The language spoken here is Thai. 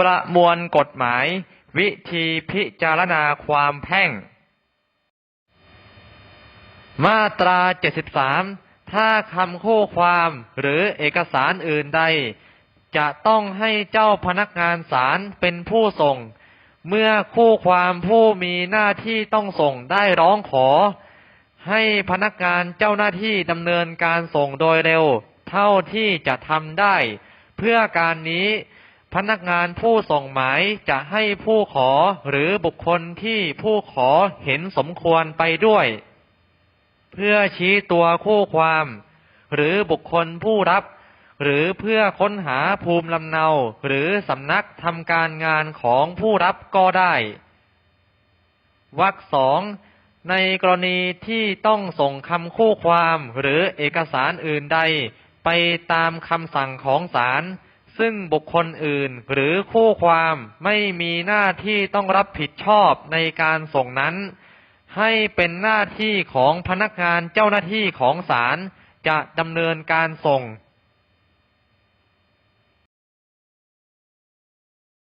ประมวลกฎหมาย วิธีพิจารณาความแพ่ง มาตรา 73 ถ้าคำคู่ความหรือเอกสารอื่นใด จะต้องให้เจ้าพนักงานศาลเป็นผู้ส่ง เมื่อคู่ความผู้มีหน้าที่ต้องส่งได้ร้องขอ ให้พนักงานเจ้าหน้าที่ดำเนินการส่งโดยเร็ว เท่าที่จะทำได้ เพื่อการนี้ พนักงานผู้ส่งหมายจะให้ผู้ขอหรือบุคคลที่ผู้ขอเห็นสมควรไปด้วย เพื่อชี้ตัวคู่ความ หรือบุคคลผู้รับ หรือเพื่อค้นหาภูมิลำเนา หรือสำนักทำการงานของผู้รับก็ได้วรรคสองในกรณีที่ต้องส่งคำคู่ความหรือเอกสารอื่นใด ไปตามคำสั่งของศาล ซึ่งบุคคลอื่นหรือคู่ความไม่มีหน้าที่ต้องรับผิดชอบในการส่งนั้น ให้เป็นหน้าที่ของพนักงานเจ้าหน้าที่ของศาลจะดำเนินการส่ง